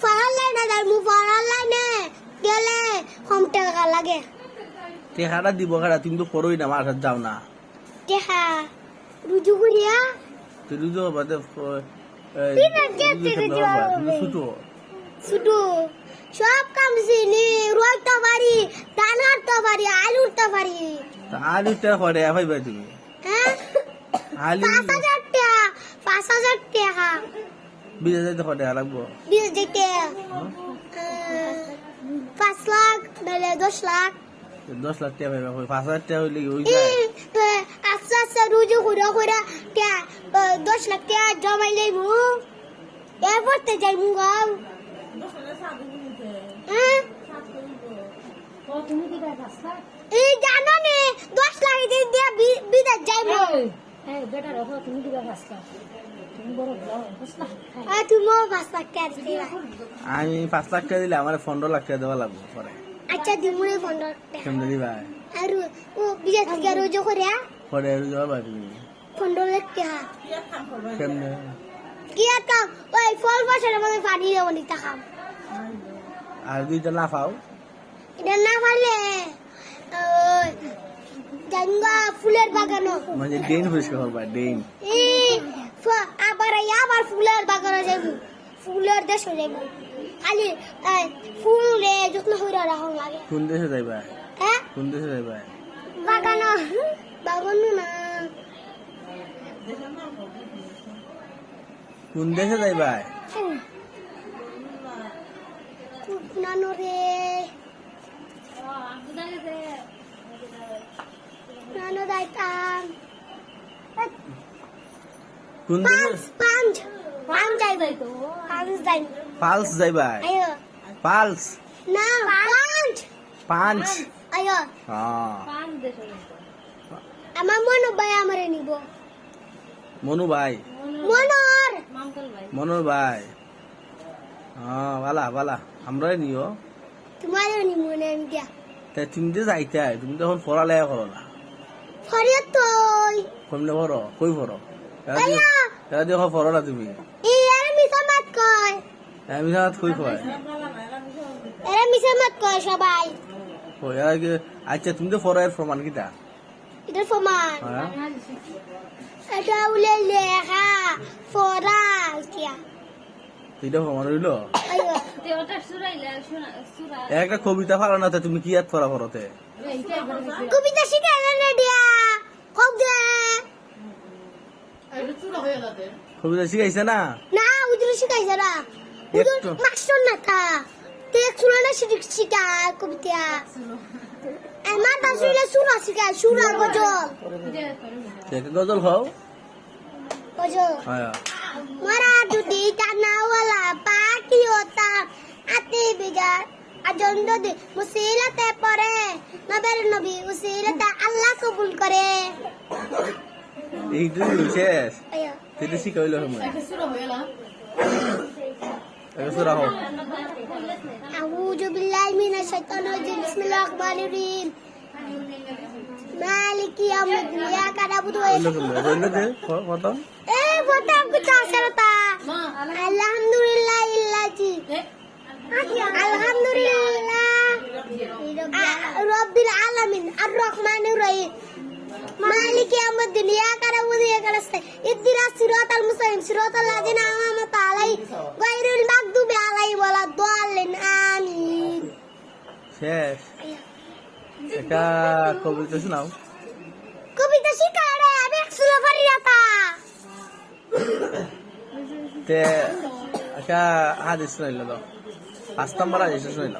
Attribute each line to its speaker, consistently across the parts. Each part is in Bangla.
Speaker 1: হ্যাঁ পড়ার লাইনে যাইমু পড়ার লাইনে গেলে কম টাকা লাগে।
Speaker 2: টাকাটা দিব কারা তুমি তো করোই না আমার যাও না।
Speaker 1: দেখা রুজু করিয়া
Speaker 2: তুই রুজু ছুটো
Speaker 1: সব কাম চিনি রইতে পারি ধান হাঁটতে পারি আলু উঠতে পারি
Speaker 2: আলু টাকা করে ভাইবা তুমি।
Speaker 1: হ্যাঁ?
Speaker 2: আলু।
Speaker 1: পাঁচ হাজার টাকা পাঁচ হাজার টাকা
Speaker 2: বিদেশ যাইতে করে লাগবো?
Speaker 1: বিশ যেতে পাঁচ লাখ নাহলে দশ লাখ।
Speaker 2: দশ লাখ টাকা পাইবা পাঁচ হাজার টাকা হইলে কি
Speaker 1: আস্তে আস্তে রুজু করে করে টা এ, দশ লাখ টাকা জমাই লইমু এরপরতে যাইমু গাও। হ্যাঁ? এই জানো নে দশ লাখ দিয়ে বিদেশ আর তুমিও পাঁচ লাখ টাকা দিবা
Speaker 2: আমি পাঁচ লাখ টাকা দিলে আমার পনেরো লাখ টাকা দেওয়া লাগবো পরে
Speaker 1: আচ্ছা দিমুরে পনেরো টাকা
Speaker 2: কেমনে দিবা
Speaker 1: আর ও বিদেশ থেকে রুজু করে
Speaker 2: পরে আর যাবা তুমি
Speaker 1: পনেরো লাখ টাকা
Speaker 2: কেমনে
Speaker 1: কি একটা ওই ফল বছরের মধ্যে পানি দেবো নি টাকাম
Speaker 2: আর দুইটা না পাও?
Speaker 1: এটা না পারলে ফুলের বাগানো
Speaker 2: মানে ডেন পরিষ্কার করবা ডেন
Speaker 1: এই ফ- আবার এই আবার ফুলের বাগানে যাইব ফুলের দেশে যাইব খালি ফুল রে যত্ন করে রাখুন লাগে।
Speaker 2: কোন দেশে যাইবা
Speaker 1: হ্যাঁ
Speaker 2: কোন দেশে যাইবা
Speaker 1: বাগানো। বাগানো না।
Speaker 2: কোন দেশে যাইবা
Speaker 1: নানো রে নানো যাইতাম
Speaker 2: কোন দেশে?
Speaker 1: পাঁচ। পাঁচ পাঁচ যাইব
Speaker 2: পালস যাইবা পালস
Speaker 1: না পাঁচ
Speaker 2: পাঁচ
Speaker 1: আয়ো।
Speaker 2: হ্যাঁ।
Speaker 1: আমার মনো ভাই আমারে নিব।
Speaker 2: মনু ভাই?
Speaker 1: মনোর
Speaker 2: মনোর ভাই। হ্যাঁ বালা বালা। আমরাই নিও।
Speaker 1: তোমারও নিব না আমি দিয়া।
Speaker 2: তা তুমি যে যাইতে তুমি তো এখন পড়ালেখা করো না।
Speaker 1: ফরিয়া তুই
Speaker 2: কমলে পড়ো কই পড়ো?
Speaker 1: আয়া
Speaker 2: এরা দেখো পড়ো না তুমি।
Speaker 1: এরা মিশা মাত কয়।
Speaker 2: আমি জানাত কই কয়?
Speaker 1: এরা মিশা মাত কয় সবাই।
Speaker 2: কই এরা কি আচ্ছা তুমি তো পড়ো প্রমাণ কিটা?
Speaker 1: এটা সমান
Speaker 2: হ্যাঁ।
Speaker 1: এটা উলে লেখা কিয়া
Speaker 2: এটা প্রমাণ হইল? একটা কবিতা পারো না তুমি কি ইয়াদ পড়া পড়তে?
Speaker 1: কবিতা শিখাইলে না দিয়া দে
Speaker 2: কবিতা শিখাইছে না?
Speaker 1: না উজুর শিখাইছে না। উজুর। মাস্টার না তা। তে শুনে না শিখ কবিতা। আমার সুরা সুরা গজল।
Speaker 2: গজল খাও
Speaker 1: গজল।
Speaker 2: হ্যাঁ
Speaker 1: মারা দুদি পাখি হতা আতে বিগার আজন যদি মুসিলাতে পড়ে। নবের নবী উসিলাতে আল্লাহ কবুল করে।
Speaker 2: এইটা শেষ
Speaker 1: আয়া
Speaker 2: এটা শিখাইলো সময় একটা সুরা হোক
Speaker 1: أعوذ بالله من الشيطان الرجيم بسم الله الرحمن الرحيم مالك يوم الدين إياك نعبد
Speaker 2: রইলো
Speaker 1: وإياك
Speaker 2: তুমি রইলো যে কত
Speaker 1: إيه فتح بتاعتها الحمد لله الذي الحمد لله رب العالمين الرحمن الرحيم مالك يوم الدين إياك نعبد وإياك نستعين اهدنا الصراط المستقيم صراط الذين أنعمت عليهم غير المغضوب عليهم ولا الضالين آمين
Speaker 2: শেষ একটা কবিতা শোনাও
Speaker 1: কবিতা শিখারে আমি একশো পারি রাতা
Speaker 2: তে একটা হাদিস শুনাইলো তো পাঁচ নম্বর হাদিস শুনাইলো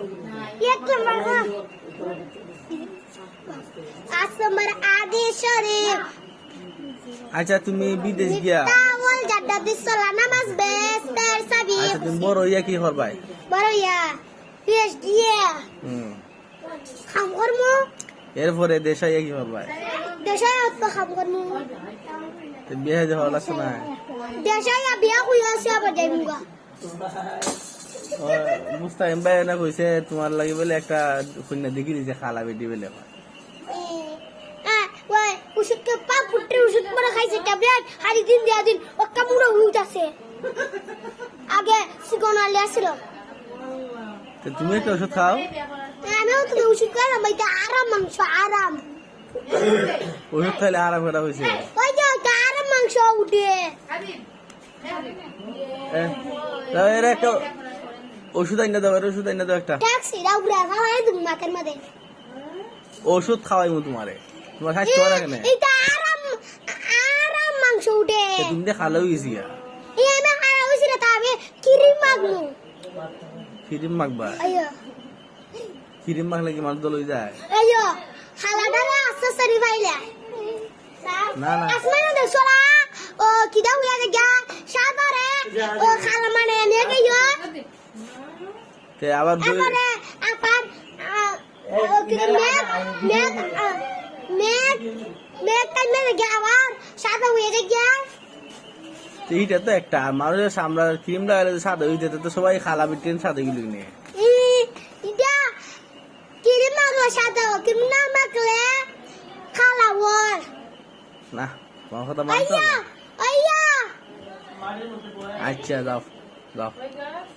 Speaker 1: শরীফ।
Speaker 2: আচ্ছা তুমি বিদেশ গিয়া।
Speaker 1: তাওয়াল জাড্ডা বিসলা নামাজ বেস সাবি।
Speaker 2: আচ্ছা তুমি বড় ইয়া কি করবাই?
Speaker 1: বড় ইয়া পেশ দিয়ে
Speaker 2: হুম।
Speaker 1: খাম করম?
Speaker 2: এরপরে দেশাই কি করবা
Speaker 1: দেশে অত খাম করম?
Speaker 2: তো বিয়ে যে হওয়া লাগছে না।
Speaker 1: দেশে বিয়া কই আছে আবার যাইমুগা
Speaker 2: ভাই না কইছে তোমার লাগি বলে একটা কন্যা দেখি দিছে খালা বেটি বলে
Speaker 1: হ্যাঁ ওই ওষুধ ফুটে ওষুধ পরে খাইছে ট্যাবলেট হারি দিন দেয়া দিন ও কামুড়ে উঠতেছে আগে সিগন আলে আসছিল
Speaker 2: তো তুমি একটা ওষুধ খাও।
Speaker 1: আমিও তো ওষুধ খাইলাম এটা আরাম মাংস আরাম।
Speaker 2: ওষুধ খাইলে আরাম করা হয়েছে
Speaker 1: ওই যে ওইটা আরাম মাংস উঠে।
Speaker 2: এর একটা ওষুধ আইনা দাও ওষুধ আইনা দাও একটা।
Speaker 1: ট্যাক্সি রাউরা খাওয়াই তুমি মাথার মধ্যে।
Speaker 2: ওষুধ খাওয়াইমু তোমারে। তোমার স্বাস্থ্য ভালো রাখে না।
Speaker 1: এটা
Speaker 2: তুমি দিয়ে খালেও গেছি
Speaker 1: এই আমি খাওয়া হয়েছিল তা আমি কিরিম মাগমু
Speaker 2: ক্রিম মাখবা
Speaker 1: আইয়ো
Speaker 2: ক্রিম মাখলে কি মানুষ দল যায়
Speaker 1: আইয়ো খালাটা আস্তে সারি পাইলে
Speaker 2: না না
Speaker 1: আসমানে দেখছরা ও কিদা হইয়া গা সাদারে ও খালা মানে এনে গইও
Speaker 2: তে আবার দই
Speaker 1: আপার কিদা মেঘ মেঘ মেঘ মেঘ তাই মেঘ আবার সাদা হইয়া গা
Speaker 2: তো এইটা তো একটা। মানুষের সামলা ক্রিম লাগালে যে সাদা হয়ে যেতে তো সবাই খালা বিটেন সাদা গুলি নিয়ে।
Speaker 1: ই ইদা কিরিম সাদা কিরিম না মাগলে খালা
Speaker 2: না তোমার কথা মানতো না। আচ্ছা যাও যাও।